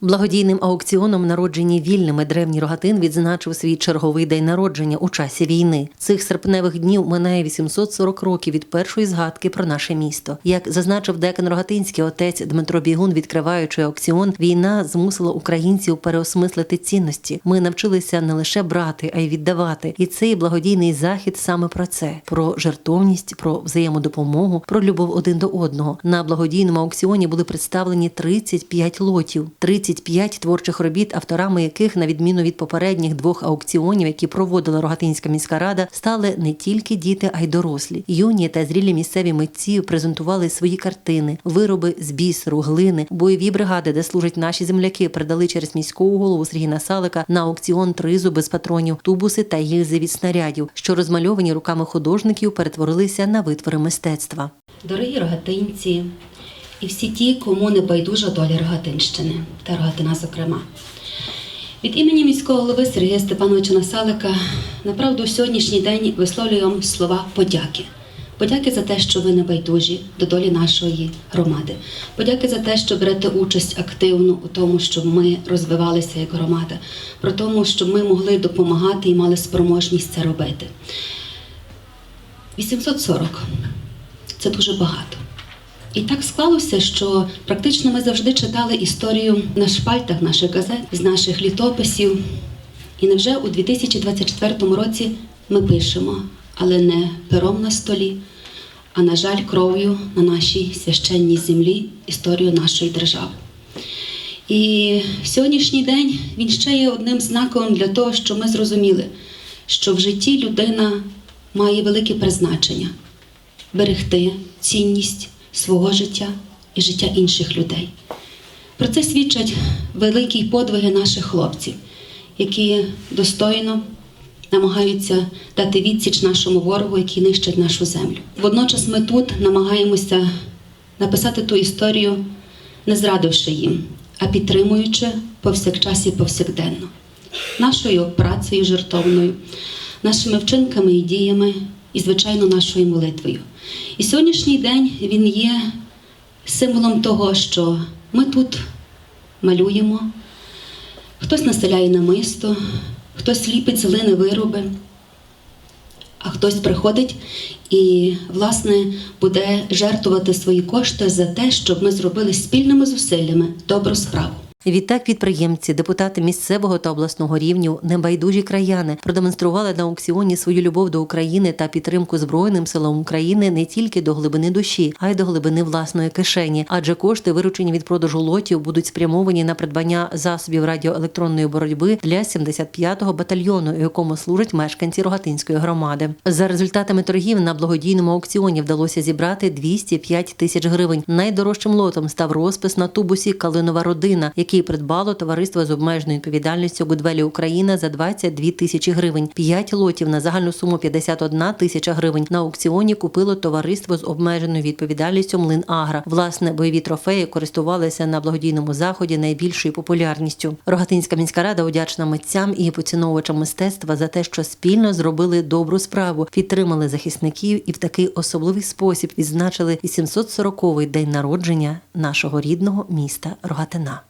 Благодійним аукціоном народжені вільними древній рогатин відзначив свій черговий день народження у часі війни. Цих серпневих днів минає 840 років від першої згадки про наше місто. Як зазначив декан Рогатинський отець Дмитро Бігун, відкриваючи аукціон, війна змусила українців переосмислити цінності. Ми навчилися не лише брати, а й віддавати. І цей благодійний захід саме про це: про жертовність, про взаємодопомогу, про любов один до одного. На благодійному аукціоні були представлені 35 лотів. 35 творчих робіт, авторами яких, на відміну від попередніх двох аукціонів, які проводила Рогатинська міська рада, стали не тільки діти, а й дорослі. Юні та зрілі місцеві митці презентували свої картини, вироби з бісеру, глини, бойові бригади, де служать наші земляки, передали через міського голову Сергія Насалика на аукціон тризу без патронів, тубуси та гільзи від снарядів, що розмальовані руками художників перетворилися на витвори мистецтва. Дорогі рогатинці і всі ті, кому не байдужа доля Рогатинщини та Рогатина, зокрема. Від імені міського голови Сергія Степановича Насалика направду у сьогоднішній день висловлюю вам слова подяки. Подяки за те, що ви не байдужі до долі нашої громади. Подяки за те, що берете участь активно у тому, щоб ми розвивалися як громада, про тому, щоб ми могли допомагати і мали спроможність це робити. 840 це дуже багато. І так склалося, що практично ми завжди читали історію на шпальтах наших газет, з наших літописів. І невже у 2024 році ми пишемо, але не пером на столі, а, на жаль, кров'ю на нашій священній землі історію нашої держави. І сьогоднішній день він ще є одним знаком для того, щоб ми зрозуміли, що в житті людина має велике призначення берегти цінність свого життя і життя інших людей. Про це свідчать великі подвиги наших хлопців, які достойно намагаються дати відсіч нашому ворогу, який нищить нашу землю. Водночас ми тут намагаємося написати ту історію, не зрадивши їм, а підтримуючи повсякчас і повсякденно, нашою працею жертовною, нашими вчинками і діями, і, звичайно, нашою молитвою. І сьогоднішній день він є символом того, що ми тут малюємо, хтось населяє намисто, хтось ліпить з глини вироби, а хтось приходить і, власне, буде жертвувати свої кошти за те, щоб ми зробили спільними зусиллями добру справу. Відтак підприємці, депутати місцевого та обласного рівню, небайдужі краяни продемонстрували на аукціоні свою любов до України та підтримку Збройним силам України не тільки до глибини душі, а й до глибини власної кишені. Адже кошти, виручені від продажу лотів, будуть спрямовані на придбання засобів радіоелектронної боротьби для 75-го батальйону, у якому служать мешканці Рогатинської громади. За результатами торгів на благодійному аукціоні вдалося зібрати 205 тисяч гривень. Найдорожчим лотом став розпис на тубусі Калинова родина, який придбало товариство з обмеженою відповідальністю Гудвелі Україна за 22 тисячі гривень. П'ять лотів на загальну суму 51 тисяча гривень. На аукціоні купило товариство з обмеженою відповідальністю Млин Агра. Власне, бойові трофеї користувалися на благодійному заході найбільшою популярністю. Рогатинська міська рада вдячна митцям і поціновувачам мистецтва за те, що спільно зробили добру справу, підтримали захисників і в такий особливий спосіб відзначили 840-й день народження нашого рідного міста Рогатина.